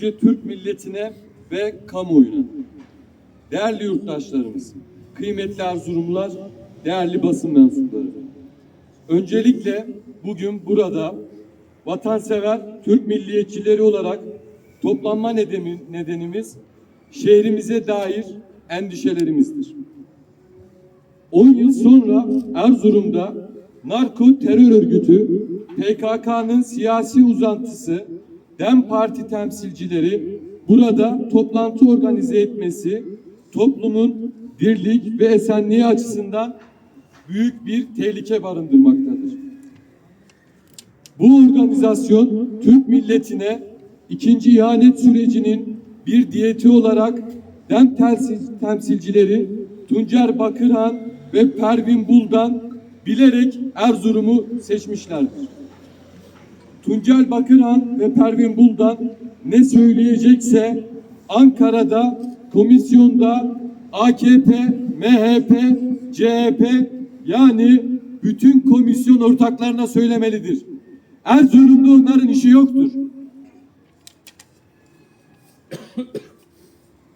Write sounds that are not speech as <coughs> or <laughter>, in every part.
Yüce Türk milletine ve kamuoyuna. Değerli yurttaşlarımız, kıymetli Erzurumlular, değerli basın mensupları. Öncelikle bugün burada vatansever Türk milliyetçileri olarak toplanma nedeni, nedenimiz şehrimize dair endişelerimizdir. 10 yıl sonra Erzurum'da narko terör örgütü PKK'nın siyasi uzantısı DEM Parti temsilcileri burada toplantı organize etmesi toplumun dirlik ve esenliği açısından büyük bir tehlike barındırmaktadır. Bu organizasyon Türk milletine ikinci ihanet sürecinin bir diyeti olarak DEM temsil- temsilcileri Tuncer Bakırhan ve Pervin Buldan bilerek Erzurum'u seçmişlerdir. Tuncel Bakırhan ve Pervin Buldan ne söyleyecekse Ankara'da, komisyonda AKP, MHP, CHP yani bütün komisyon ortaklarına söylemelidir. Erzurum'da onların işi yoktur. <coughs>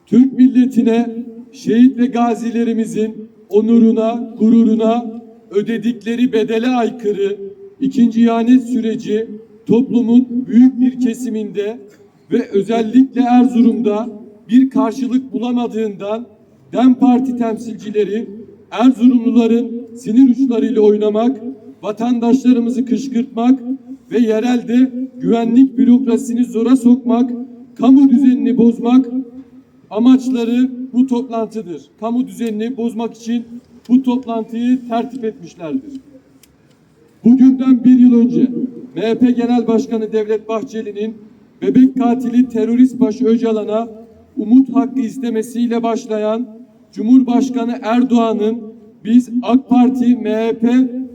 Türk milletine, şehit ve gazilerimizin onuruna, gururuna ödedikleri bedele aykırı ikinci ihanet süreci toplumun büyük bir kesiminde ve özellikle Erzurum'da bir karşılık bulamadığından DEM Parti temsilcileri Erzurumluların sinir uçlarıyla oynamak, vatandaşlarımızı kışkırtmak ve yerelde güvenlik bürokrasisini zora sokmak, kamu düzenini bozmak amaçları bu toplantıdır. Kamu düzenini bozmak için bu toplantıyı tertip etmişlerdir. Bugünden bir yıl önce MHP Genel Başkanı Devlet Bahçeli'nin bebek katili terörist başı Öcalan'a umut hakkı istemesiyle başlayan Cumhurbaşkanı Erdoğan'ın biz AK Parti, MHP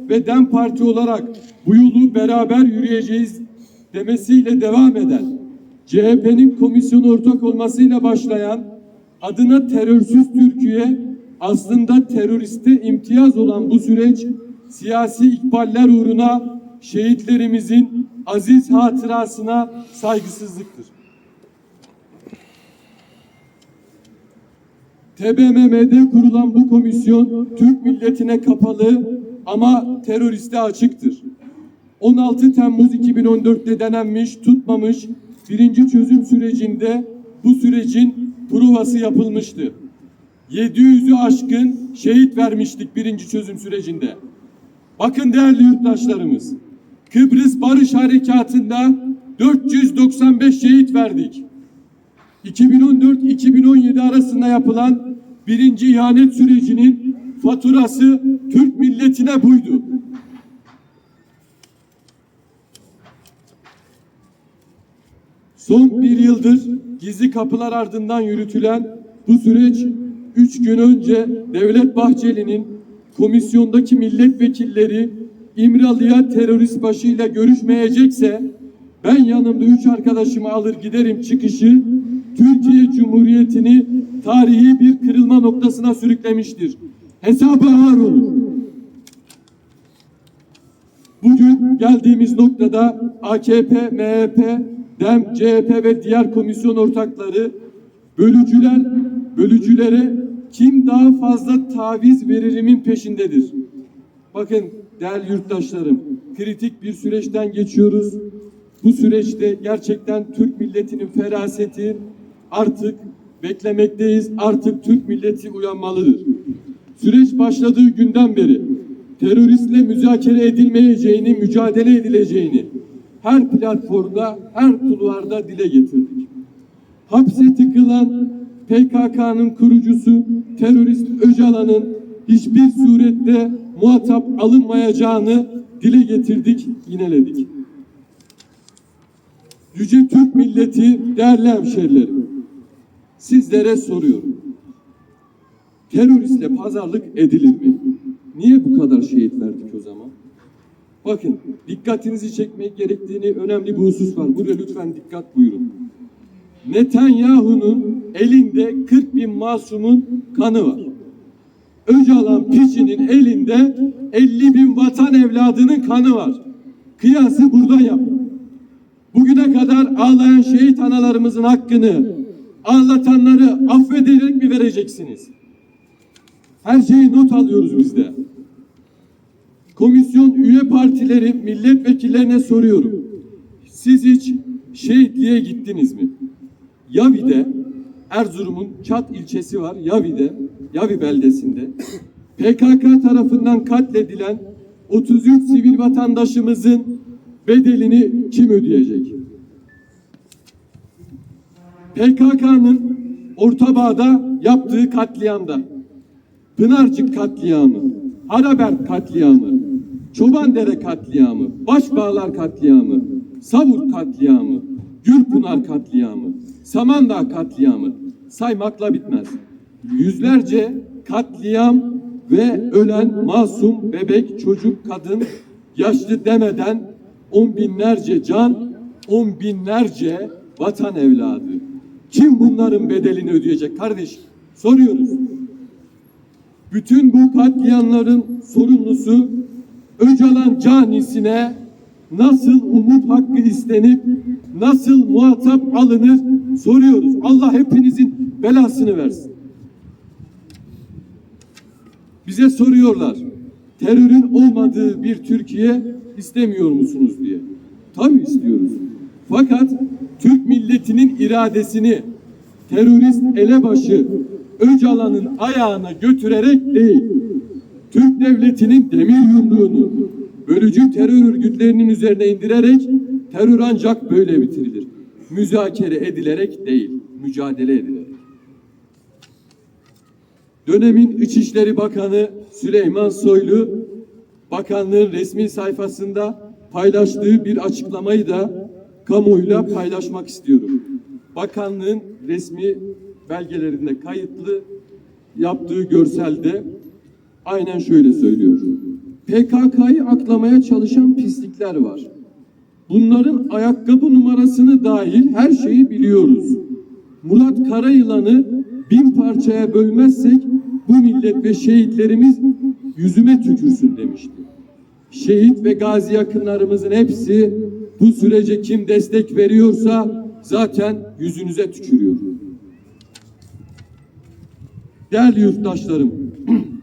ve DEM Parti olarak bu yolu beraber yürüyeceğiz demesiyle devam eden CHP'nin komisyon ortak olmasıyla başlayan adına terörsüz Türkiye aslında teröriste imtiyaz olan bu süreç siyasi ikballer uğruna şehitlerimizin aziz hatırasına saygısızlıktır. TBMM'de kurulan bu komisyon Türk milletine kapalı ama teröriste açıktır. 16 Temmuz 2014'te denenmiş, tutmamış birinci çözüm sürecinde bu sürecin provası yapılmıştı. 700'ü aşkın şehit vermiştik birinci çözüm sürecinde. Bakın değerli yurttaşlarımız, Kıbrıs Barış Harekatı'nda 495 şehit verdik. 2014-2017 arasında yapılan birinci ihanet sürecinin faturası Türk milletine buydu. Son bir yıldır gizli kapılar ardından yürütülen bu süreç üç gün önce Devlet Bahçeli'nin komisyondaki milletvekilleri İmralı'ya terörist başıyla görüşmeyecekse ben yanımda üç arkadaşımı alır giderim çıkışı Türkiye Cumhuriyeti'ni tarihi bir kırılma noktasına sürüklemiştir. Hesabı ağır olur. Bugün geldiğimiz noktada AKP, MHP, DEM, CHP ve diğer komisyon ortakları bölücüler, bölücülere kim daha fazla taviz veririmin peşindedir. Bakın değerli yurttaşlarım, kritik bir süreçten geçiyoruz. Bu süreçte gerçekten Türk milletinin feraseti artık beklemekteyiz. Artık Türk milleti uyanmalıdır. Süreç başladığı günden beri teröristle müzakere edilmeyeceğini, mücadele edileceğini her platformda, her kulvarda dile getirdik. Hapse tıkılan PKK'nın kurucusu terörist Öcalan'ın hiçbir surette muhatap alınmayacağını dile getirdik, yineledik. Yüce Türk milleti, değerli hemşerilerim, sizlere soruyorum. Teröristle pazarlık edilir mi? Niye bu kadar şehit verdik o zaman? Bakın dikkatinizi çekmek gerektiğini önemli bir husus var. Buraya lütfen dikkat buyurun. Netanyahu'nun elinde 40 bin masumun kanı var. Öcalan piçinin elinde 50 bin vatan evladının kanı var. Kıyası burada yap. bugüne kadar ağlayan şehit analarımızın hakkını ağlatanları affederek mi vereceksiniz? Her şeyi not alıyoruz biz de. Komisyon üye partileri milletvekillerine soruyorum. Siz hiç şehitliğe gittiniz mi? Yavi'de Erzurum'un Çat ilçesi var. Yavi'de, Yavi beldesinde PKK tarafından katledilen 33 sivil vatandaşımızın bedelini kim ödeyecek? PKK'nın Ortabağ'da yaptığı katliamda Pınarcık katliamı, Haraber katliamı, Çobandere katliamı, Başbağlar katliamı, Savur katliamı, Gürpınar katliamı, Samandağ katliamı saymakla bitmez. Yüzlerce katliam ve ölen masum bebek, çocuk, kadın, yaşlı demeden on binlerce can, on binlerce vatan evladı. Kim bunların bedelini ödeyecek kardeşim? Soruyoruz. Bütün bu katliamların sorumlusu Öcalan canisine nasıl umut hakkı istenip nasıl muhatap alınır soruyoruz. Allah hepinizin belasını versin. Bize soruyorlar. Terörün olmadığı bir Türkiye istemiyor musunuz diye. Tabii istiyoruz. Fakat Türk milletinin iradesini terörist elebaşı Öcalan'ın ayağına götürerek değil, Türk devletinin demir yumruğunu bölücü terör örgütlerinin üzerine indirerek terör ancak böyle bitirilir. Müzakere edilerek değil, mücadele edilerek. Dönemin İçişleri Bakanı Süleyman Soylu bakanlığın resmi sayfasında paylaştığı bir açıklamayı da kamuoyuyla paylaşmak istiyorum. Bakanlığın resmi belgelerinde kayıtlı yaptığı görselde aynen şöyle söylüyor. PKK'yı aklamaya çalışan pislikler var. Bunların ayakkabı numarasını dahil her şeyi biliyoruz. Murat Karayılan'ı bin parçaya bölmezsek bu millet ve şehitlerimiz yüzüme tükürsün demişti. Şehit ve gazi yakınlarımızın hepsi bu sürece kim destek veriyorsa zaten yüzünüze tükürüyor. Değerli yurttaşlarım, <clears throat>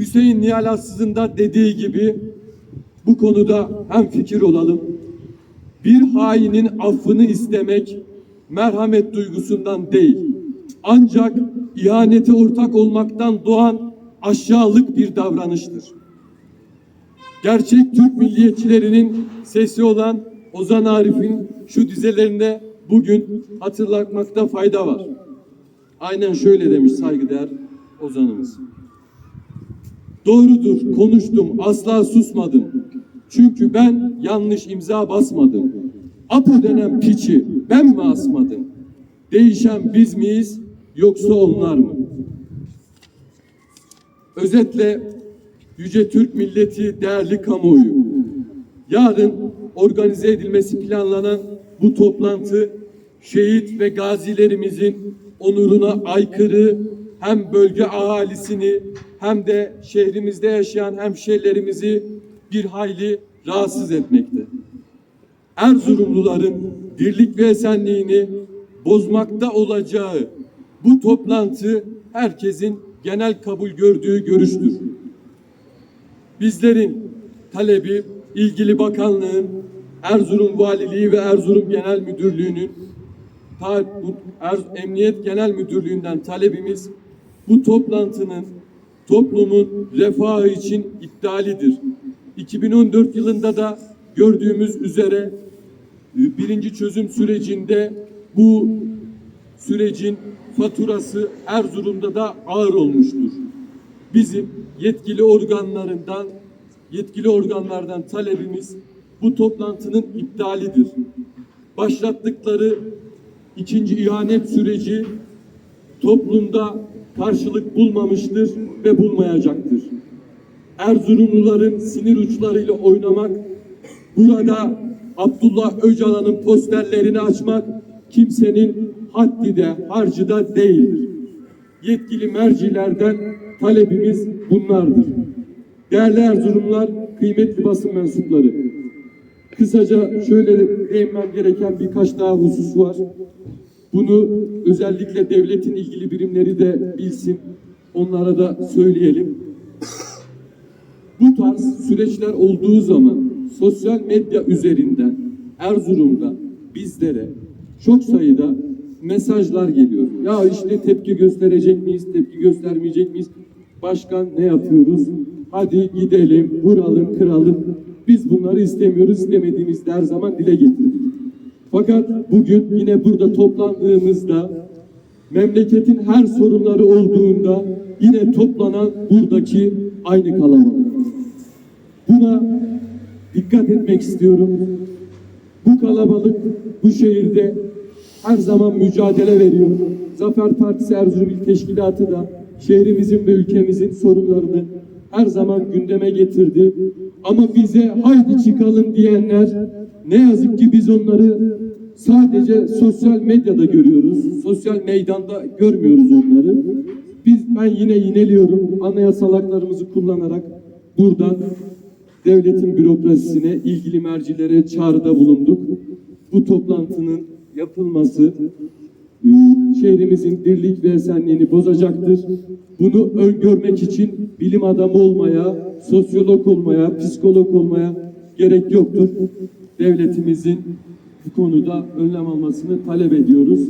Hüseyin Nihal Assız'ın da dediği gibi bu konuda hem fikir olalım. Bir hainin affını istemek merhamet duygusundan değil, ancak ihanete ortak olmaktan doğan aşağılık bir davranıştır. Gerçek Türk milliyetçilerinin sesi olan Ozan Arif'in şu dizelerinde bugün hatırlatmakta fayda var. Aynen şöyle demiş saygıdeğer Ozan'ımız. Doğrudur konuştum asla susmadım. Çünkü ben yanlış imza basmadım. Apo denen piçi ben mi asmadım? Değişen biz miyiz yoksa onlar mı? Özetle Yüce Türk milleti değerli kamuoyu. Yarın organize edilmesi planlanan bu toplantı şehit ve gazilerimizin onuruna aykırı hem bölge ahalisini hem de şehrimizde yaşayan hemşehrilerimizi bir hayli rahatsız etmekte. Erzurumluların birlik ve esenliğini bozmakta olacağı bu toplantı herkesin genel kabul gördüğü görüştür. Bizlerin talebi ilgili bakanlığın Erzurum Valiliği ve Erzurum Genel Müdürlüğü'nün Emniyet Genel Müdürlüğü'nden talebimiz bu toplantının toplumun refahı için iptalidir. 2014 yılında da gördüğümüz üzere e, birinci çözüm sürecinde bu sürecin faturası Erzurum'da da ağır olmuştur. Bizim yetkili organlarından yetkili organlardan talebimiz bu toplantının iptalidir. Başlattıkları ikinci ihanet süreci toplumda karşılık bulmamıştır ve bulmayacaktır. Erzurumluların sinir uçlarıyla oynamak, burada Abdullah Öcalan'ın posterlerini açmak kimsenin haddi de harcı da değildir. Yetkili mercilerden talebimiz bunlardır. Değerli Erzurumlar, kıymetli basın mensupları, Kısaca şöyle değinmem gereken birkaç daha husus var. Bunu özellikle devletin ilgili birimleri de bilsin. Onlara da söyleyelim. Bu tarz süreçler olduğu zaman sosyal medya üzerinden Erzurum'da bizlere çok sayıda mesajlar geliyor. Ya işte tepki gösterecek miyiz, tepki göstermeyecek miyiz? Başkan ne yapıyoruz? Hadi gidelim, vuralım, kıralım. Biz bunları istemiyoruz, istemediğimizde her zaman dile getirdik. Fakat bugün yine burada toplandığımızda memleketin her sorunları olduğunda yine toplanan buradaki aynı kalabalık. Buna dikkat etmek istiyorum. Bu kalabalık bu şehirde her zaman mücadele veriyor. Zafer Partisi Erzurum İl Teşkilatı da şehrimizin ve ülkemizin sorunlarını her zaman gündeme getirdi. Ama bize haydi çıkalım diyenler ne yazık ki biz onları sadece sosyal medyada görüyoruz. Sosyal meydanda görmüyoruz onları. Biz ben yine yineliyorum. Anayasal haklarımızı kullanarak buradan devletin bürokrasisine, ilgili mercilere çağrıda bulunduk. Bu toplantının yapılması şehrimizin birlik ve esenliğini bozacaktır. Bunu öngörmek için bilim adamı olmaya, sosyolog olmaya, psikolog olmaya gerek yoktur. Devletimizin bu konuda önlem almasını talep ediyoruz.